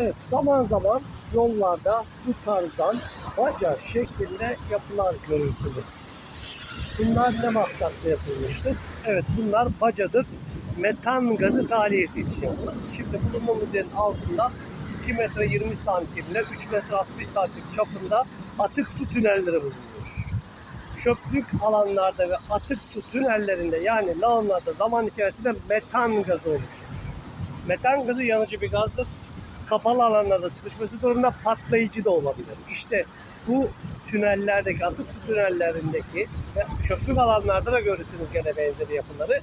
Evet, zaman zaman yollarda bu tarzdan baca şeklinde yapılar görürsünüz. Bunlar ne maksatla yapılmıştır? Evet, bunlar bacadır. Metan gazı tahliyesi için yapılır. Şimdi bulunmamız yerin altında 2 metre 20 santimle 3 metre 60 santim çapında atık su tünelleri bulunuyor. Çöplük alanlarda ve atık su tünellerinde yani lağımlarda zaman içerisinde metan gazı oluşur. Metan gazı yanıcı bir gazdır. Kapalı alanlarda sıkışması durumunda patlayıcı da olabilir. İşte bu tünellerdeki, atık su tünellerindeki ve çöplük alanlarda da görürsünüz gene benzeri yapıları.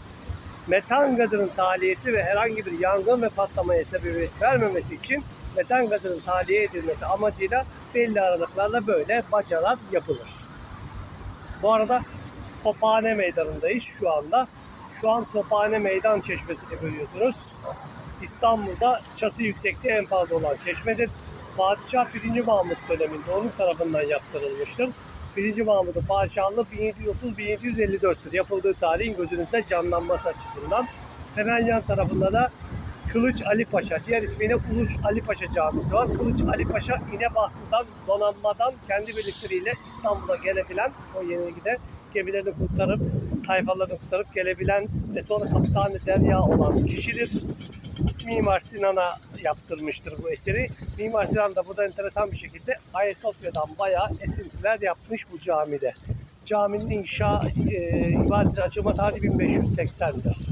Metan gazının tahliyesi ve herhangi bir yangın ve patlamaya sebebiyet vermemesi için metan gazının tahliye edilmesi amacıyla belli aralıklarla böyle bacalar yapılır. Bu arada Tophane Meydanı'ndayız şu anda. Şu an Tophane Meydan Çeşmesi'ni görüyorsunuz. İstanbul'da çatı yüksekliği en fazla olan çeşmedir. Padişah 1. Mahmut döneminde onun tarafından yaptırılmıştır. 1. Mahmut'un padişahlığı 1730-1754'tür. Yapıldığı tarihin gözünüzde canlanması açısından. Hemen yan tarafında da Kılıç Ali Paşa, diğer ismiyle Uluç Ali Paşa Camisi var. Kılıç Ali Paşa İnebahtı'dan, donanmadan kendi birlikleriyle İstanbul'a gelebilen, o yenilgide gemilerini kurtarıp, tayfalarını kurtarıp gelebilen ve sonra kaptanı derya olan kişidir. Mimar Sinan'a yaptırmıştır bu eseri. Mimar Sinan da burada enteresan bir şekilde Ayasofya'dan bayağı esintiler yapmış bu camide. Caminin inşa, e, ibadet açılma tarihi 1580'dir.